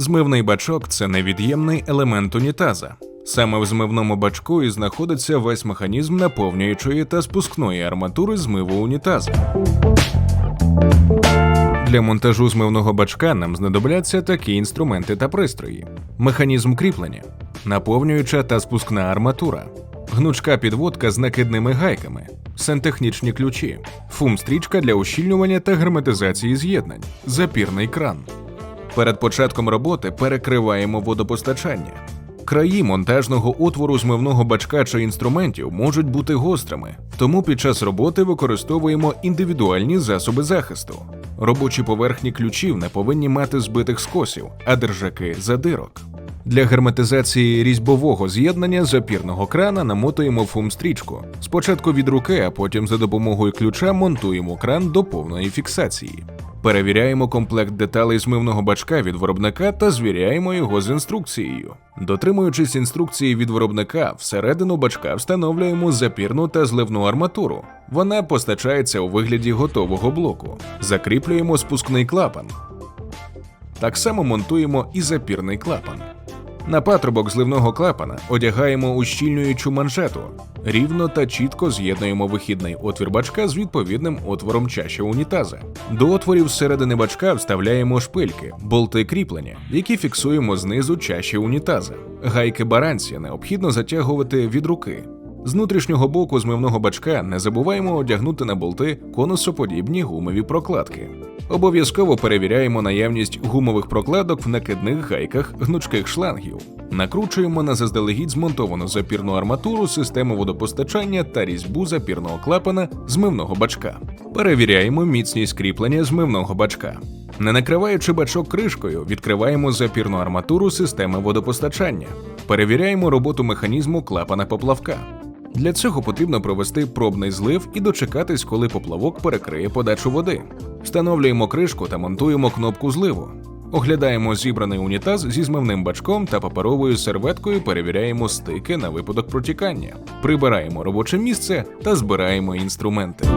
Змивний бачок це невід'ємний елемент унітаза. Саме в змивному бачку і знаходиться весь механізм наповнюючої та спускної арматури змиву унітаза. Для монтажу змивного бачка нам знадобляться такі інструменти та пристрої: механізм кріплення, наповнююча та спускна арматура, гнучка підводка з накидними гайками, сантехнічні ключі, фум-стрічка для ущільнювання та герметизації з'єднань, запірний кран. Перед початком роботи перекриваємо водопостачання. Краї монтажного отвору змивного бачка чи інструментів можуть бути гострими, тому під час роботи використовуємо індивідуальні засоби захисту. Робочі поверхні ключів не повинні мати збитих скосів, а держаки задирок. Для герметизації різьбового з'єднання запірного крана намотуємо фум-стрічку. Спочатку від руки, а потім за допомогою ключа монтуємо кран до повної фіксації. Перевіряємо комплект деталей змивного бачка від виробника та звіряємо його з інструкцією. Дотримуючись інструкції від виробника, всередину бачка встановлюємо запірну та зливну арматуру. Вона постачається у вигляді готового блоку. Закріплюємо спускний клапан. Так само монтуємо і запірний клапан. На патрубок зливного клапана одягаємо ущільнюючу манжету. Рівно та чітко з'єднуємо вихідний отвір бачка з відповідним отвором чаші унітаза. До отворів зсередини бачка вставляємо шпильки, болти кріплення, які фіксуємо знизу чаші унітаза. Гайки баранці необхідно затягувати від руки. З внутрішнього боку змивного бачка не забуваємо одягнути на болти конусоподібні гумові прокладки. Обов'язково перевіряємо наявність гумових прокладок в накидних гайках гнучких шлангів. Накручуємо на заздалегідь змонтовану запірну арматуру систему водопостачання та різьбу запірного клапана змивного бачка. Перевіряємо міцність кріплення змивного бачка. Не накриваючи бачок кришкою, відкриваємо запірну арматуру системи водопостачання. Перевіряємо роботу механізму клапана поплавка. Для цього потрібно провести пробний злив і дочекатись, коли поплавок перекриє подачу води. Встановлюємо кришку та монтуємо кнопку зливу. Оглядаємо зібраний унітаз зі змивним бачком та паперовою серветкою перевіряємо стики на випадок протікання, прибираємо робоче місце та збираємо інструменти.